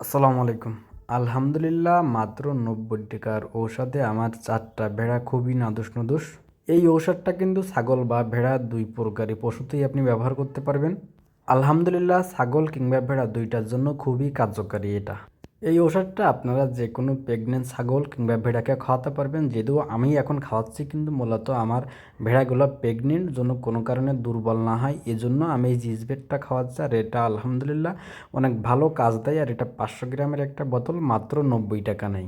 আসসালামু আলাইকুম। আলহামদুলিল্লাহ মাত্র নব্বই টাকার ঔষধে আমার চারটা ভেড়া খুবই নাদুস নদুস। এই ঔষধটা কিন্তু ছাগল বা ভেড়া দুই প্রকারই পশুতেই আপনি ব্যবহার করতে পারবেন। আলহামদুলিল্লাহ ছাগল কিংবা ভেড়া দুইটার জন্য খুবই কার্যকারী এটা। এই ওষুধটা আপনারা যে কোনো প্রেগনেন্ট ছাগল কিংবা ভেড়াকে খাওয়াতে পারবেন, যদিও আমি এখন খাওয়াচ্ছি কিন্তু মূলত আমার ভেড়াগুলো প্রেগনেন্ট জন্য কোনো কারণে দুর্বল না হয়। এজন্য আমি এই জিজবেটটা খাওয়াচ্ছি আর এটা আলহামদুলিল্লাহ অনেক ভালো কাজ দেয় আর এটা পাঁচশো গ্রামের একটা বোতল, মাত্র নব্বই টাকা নেই।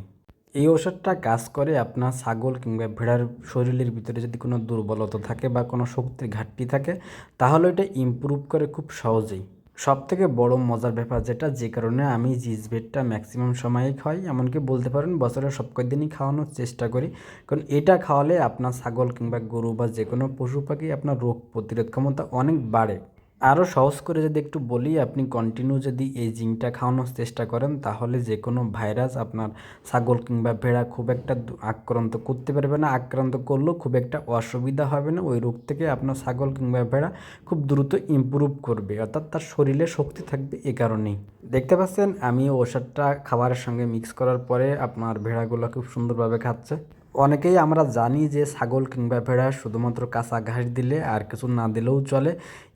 এই ওষুধটা কাজ করে আপনার ছাগল কিংবা ভেড়ার শরীরের ভিতরে যদি কোনো দুর্বলতা থাকে বা কোনো শক্তির ঘাটতি থাকে, তাহলে এটা ইমপ্রুভ করে খুব সহজেই। সব থেকে বড় মজার ব্যাপার যেটা, যে কারণে আমি জিজবেটটা ম্যাক্সিমাম সময়ই খাই। এমনকি বলতে পারেন বছরের সব কয়েকদিনই খাওয়ানোর চেষ্টা করি। কারণ এটা খাওয়ালে আপনার ছাগল কিংবা গরু বা যে কোনো পশু পাখি আপনার রোগ প্রতিরোধ ক্ষমতা অনেক বাড়ে। আরও সহজ করে যদি একটু বলি, আপনি কন্টিনিউ যদি এই জিঙ্কটা খাওয়ানোর চেষ্টা করেন, তাহলে যে কোনো ভাইরাস আপনার ছাগল কিংবা ভেড়া খুব একটা আক্রান্ত করতে পারবে না, আক্রান্ত করলেও খুব একটা অসুবিধা হবে না। ওই রোগ থেকে আপনার ছাগল কিংবা ভেড়া খুব দ্রুত ইমপ্রুভ করবে, অর্থাৎ তার শরীরে শক্তি থাকবে এ কারণেই। দেখতে পাচ্ছেন আমি ওষুধটা খাবারের সঙ্গে মিক্স করার পরে আপনার ভেড়াগুলো খুব সুন্দরভাবে খাচ্ছে। অনেকেই আমরা জানি যে ছাগল কিংবা ভেড়া শুধুমাত্র কাঁচা ঘাস দিলে আর কিছু না দিলেও চলে।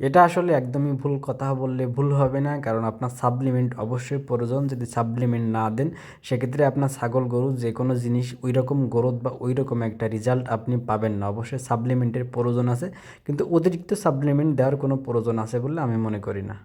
এটা আসলে একদমই ভুল কথা বললে ভুল হবে না, কারণ আপনার সাপ্লিমেন্ট অবশ্যই প্রয়োজন। যদি সাপ্লিমেন্ট না দেন, সেক্ষেত্রে আপনার ছাগল, গরু যে কোনো জিনিস ওই রকম গ্রোথ বা ওই রকম একটা রেজাল্ট আপনি পাবেন না। অবশ্যই সাপ্লিমেন্টের প্রয়োজন আছে, কিন্তু অতিরিক্ত সাপ্লিমেন্ট দেওয়ার কোনো প্রয়োজন আছে বলে আমি মনে করি না।